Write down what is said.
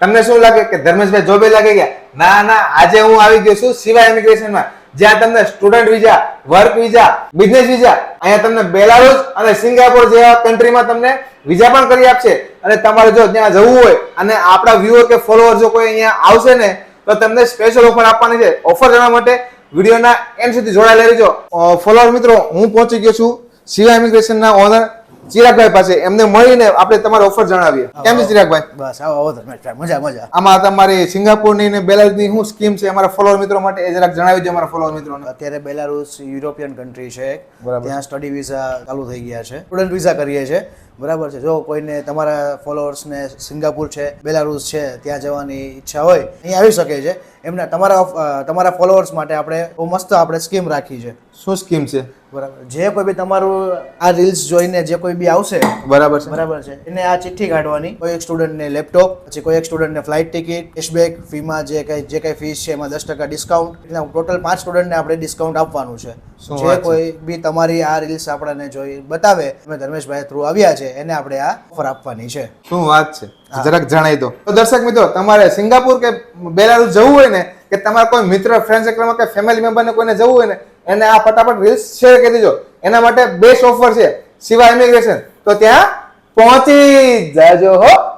તમને શું લાગે કે ધર્મેશભાઈ જોબે લાગે ગયા? ના ના, આજે હું આવી ગયો છું સિવાય ઇમિગ્રેશનમાં. જ્યાં તમને student visa, work visa, business visa, અહીંયા તમને બેલારુસ અને સિંગાપોર જેવા કન્ટ્રીમાં તમને વિઝા પણ કરી આપશે. અને તમારે જો ત્યાં જવું હોય અને આપણા વ્યુઅર કે ફોલોઅર જો કોઈ અહીંયા આવશે ને, તો તમને સ્પેશિયલ ઓફર આપવાની છે. ઓફર જાણવા માટે વિડીયોના એન્ડ સુધી જોડાયેલા રહેજો ફોલોઅર મિત્રો, હું પહોંચી ગયો છું સિવા ઇમિગ્રેશનના ઓનર ચિરાગભાઈ પાસે. એમને મળીને આપણે તમારી ઓફર જણાવીએ. કેમ છે ચિરાગભાઈ? બસ આવો આવો ધર્મેશભાઈ મજા મજા. આમાં તમારી સિંગાપુરની ને બેલારુસની શું સ્કીમ છે? અમારા ફોલોઅર મિત્રો માટે એ જરાક જણાવી દો અમારા ફોલોઅર મિત્રોને. અત્યારે બેલારુસ યુરોપિયન કન્ટ્રી છે. ત્યાં સ્ટડી વિઝા ચાલુ થઈ ગયા છે. સ્ટુડન્ટ વિઝા કરીએ છે બરાબર છે. જો કોઈને તમારા ફોલોઅર્સને સિંગાપુર છે બેલારુસ છે ત્યાં જવાની ઈચ્છા હોય અહીં આવી શકે છે. એમના તમારા તમારા ફોલોઅર્સ માટે આપણે બહુ મસ્ત આપણે સ્કીમ રાખી છે. શું સ્કીમ છે? બરાબર. જે કોઈ બી તમારું આ રીલ્સ જોઈને જે કોઈ બી આવશે બરાબર છે. બરાબર છે. એને આ ચિઠ્ઠી કાઢવાની. કોઈ એક સ્ટુડન્ટને લેપટોપ પછી કોઈ એક સ્ટુડન્ટને ફ્લાઇટ ટિકિટ કેશબેક ફીમાં જે કંઈ જે કંઈ ફીસ છે એમાં દસ ટકા ડિસ્કાઉન્ટ એટલે ટોટલ પાંચ સ્ટુડન્ટને આપણે ડિસ્કાઉન્ટ આપવાનું છે. જે? કોઈ બી તમારી આ રીલ્સ આપણને જોઈ બતાવે અમે ધર્મેશભાઈ થ્રુ આવ્યા છે એને આપણે આ ઓફર આપવાની છે. શું વાત છે? જરાક જણાવી દો. તો દર્શક મિત્રો તમારે સિંગાપુર કે બેલારૂસ જવું હોય ને કે તમારા કોઈ મિત્ર ફ્રેન્ડ સર્કલમાં કે ફેમિલી મેમ્બરને કોઈને જવું હોય ને એને આ ફટાફટ રીલ્સ શેર કરી દેજો. એના માટે બેસ્ટ ઓફર છે સિવાય ઇમિગ્રેશન તો ત્યાં પહોંચી જાજો હો.